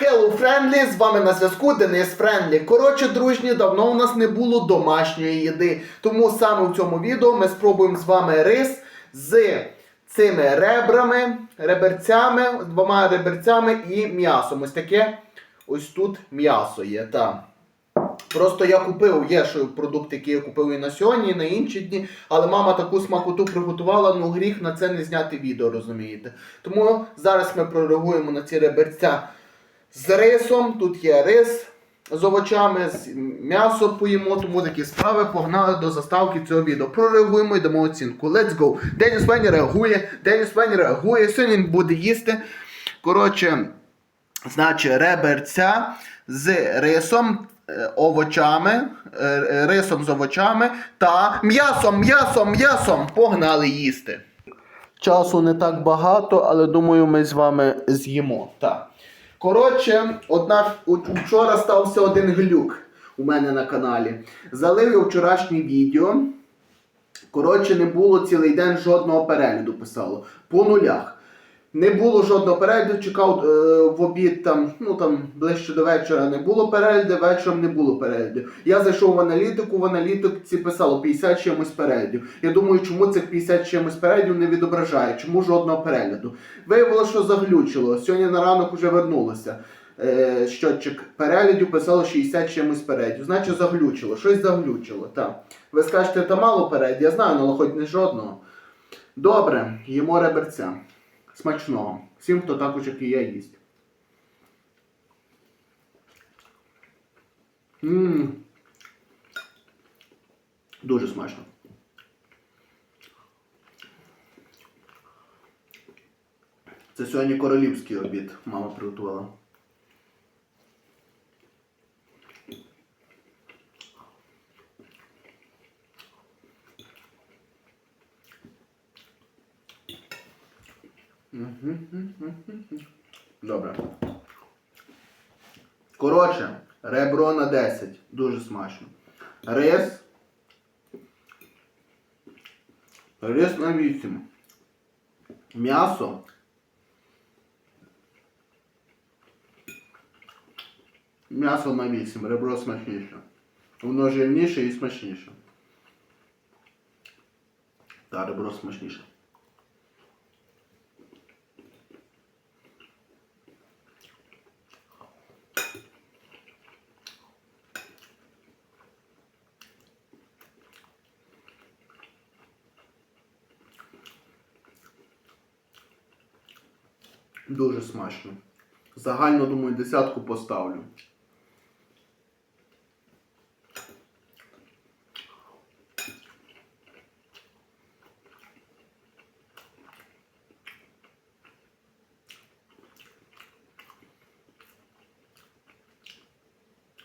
Hello Friendly, з вами на зв'язку Денис Френдлі. Коротше, дружні, давно у нас не було домашньої їди. Тому саме в цьому відео ми спробуємо з вами рис з цими ребрами, реберцями, двома реберцями і м'ясом. Ось таке ось тут м'ясо є. Та. Просто я купив, є ще продукти, які я купив і на сьогодні, і на інші дні, але мама таку смакоту приготувала, ну гріх на це не зняти відео, розумієте. Тому зараз ми прореагуємо на ці реберця з рисом. Тут є рис з овочами, з м'ясо поїмо, тому такі справи погнали до заставки цього відео. Прореагуємо і дамо оцінку. Let's go! Деніс Вені реагує, Деніс Вені реагує, сьогодні він буде їсти. Коротше, значить, реберця з рисом. е, Овочами, е, е, рисом з овочами та м'ясом, м'ясом, м'ясом погнали їсти. Часу не так багато, але думаю, ми з вами з'їмо. Так. Коротше, одна, вчора стався один глюк у мене на каналі. Залив я вчорашнє відео. Коротше, не було цілий день жодного перегляду, писало. По нулях. Не було жодного перегляду, чекав е, в обід там, ну там ближче до вечора не було перегляду, вечором не було перегляду. Я зайшов в аналітику, в аналітиці писало 50 чимось переглядів. Я думаю, чому цих 50 чимось переглядів не відображає, чому жодного перегляду. Виявилося, що заглючило. Сьогодні на ранок вже вернулося. Е, щотчик переглядів писало 60 чимось переглядів. Значить заглючило, щось заглючило. Так. Ви скажете, та мало переглядів, я знаю, але хоч не жодного. Добре, їмо реберця. Смачного. Всім, хто також, як і я, їсть. Ммм. Дуже смачно. Це сьогодні королівський обід мама приготувала. Добре. Коротше, ребро на 10. Дуже смачно. Рис. Рис на 8. М'ясо. М'ясо на 8. Ребро смачніше. Воно жирніше і смачніше. Так, ребро смачніше. Дуже смачно. Загально, думаю, десятку поставлю.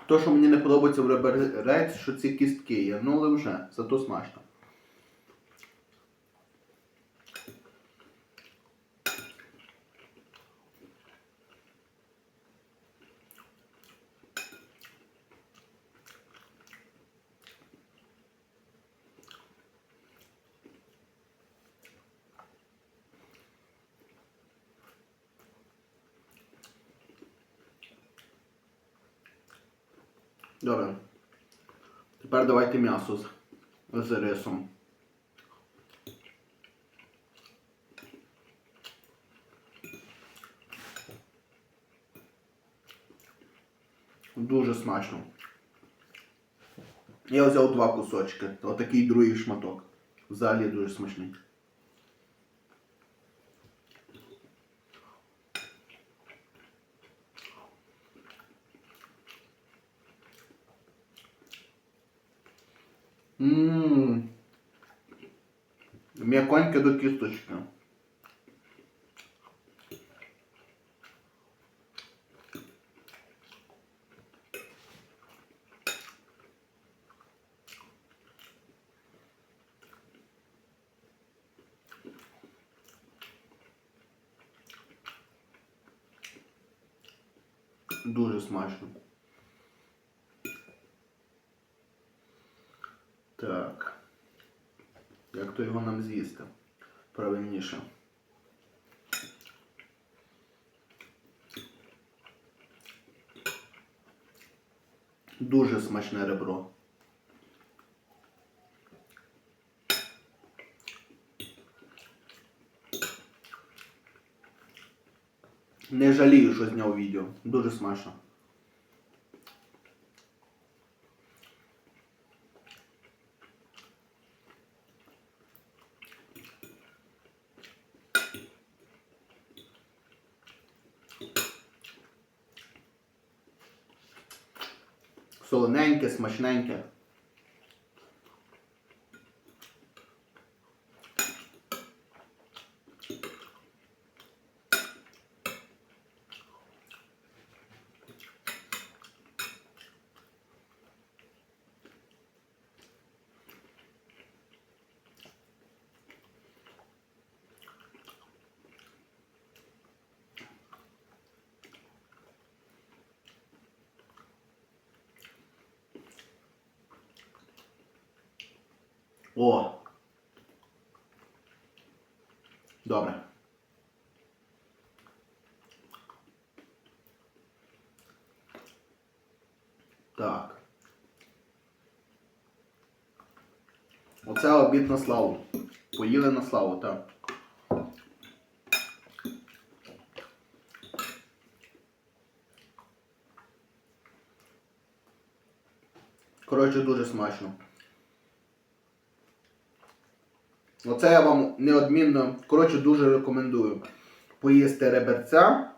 То, що мені не подобається в реберець, що ці кістки є. Ну, але вже, зато смачно. Добре. Тепер давайте м'ясо з, з рисом. Дуже смачно. Я взяв два кусочки. Отакий другий шматок. Взагалі дуже смачний. М'яконьке до кісточки. Дуже смачно. то його нам з'їсти правильніше. Дуже смачне ребро. Не жалію, що зняв відео. Дуже смачно. Солоненьке, смачненьке. О! Добре. Так. Оце обід на славу. Поїли на славу, так. Коротше, дуже смачно. Оце я вам неодмінно, коротше, дуже рекомендую поїсти реберця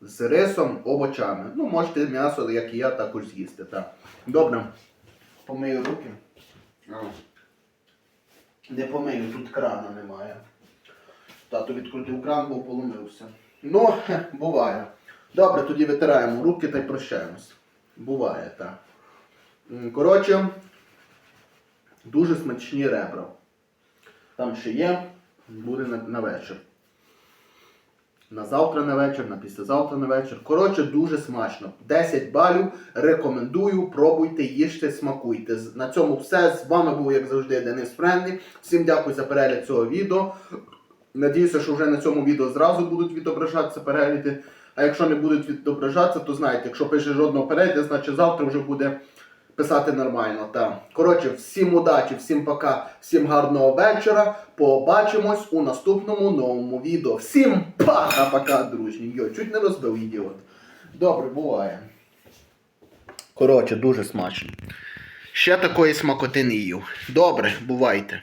з рисом, овочами. Ну, можете м'ясо, як і я, також з'їсти. Так. Добре. Помию руки. Не помию, тут крана немає. Тато відкрутив кран, бо поломився. Ну, буває. Добре, тоді витираємо руки та й прощаємось. Буває, так. Коротше, дуже смачні ребра. Там ще є, буде на, на вечір. На завтра на вечір, на післязавтра на вечір. Коротше, дуже смачно. 10 балів. Рекомендую, пробуйте, їжте, смакуйте. На цьому все. З вами був, як завжди, Денис Френлі. Всім дякую за перегляд цього відео. Надіюся, що вже на цьому відео зразу будуть відображатися перегляди. А якщо не будуть відображатися, то знаєте, якщо пише жодного перегляду, значить завтра вже буде писати нормально. Та. Коротше, всім удачі, всім пока, всім гарного вечора. Побачимось у наступному новому відео. Всім пока-пока, дружні. Йо, чуть не розбив ідіот. Добре, буває. Коротше, дуже смачно. Ще такої смакоти не їв. Добре, бувайте.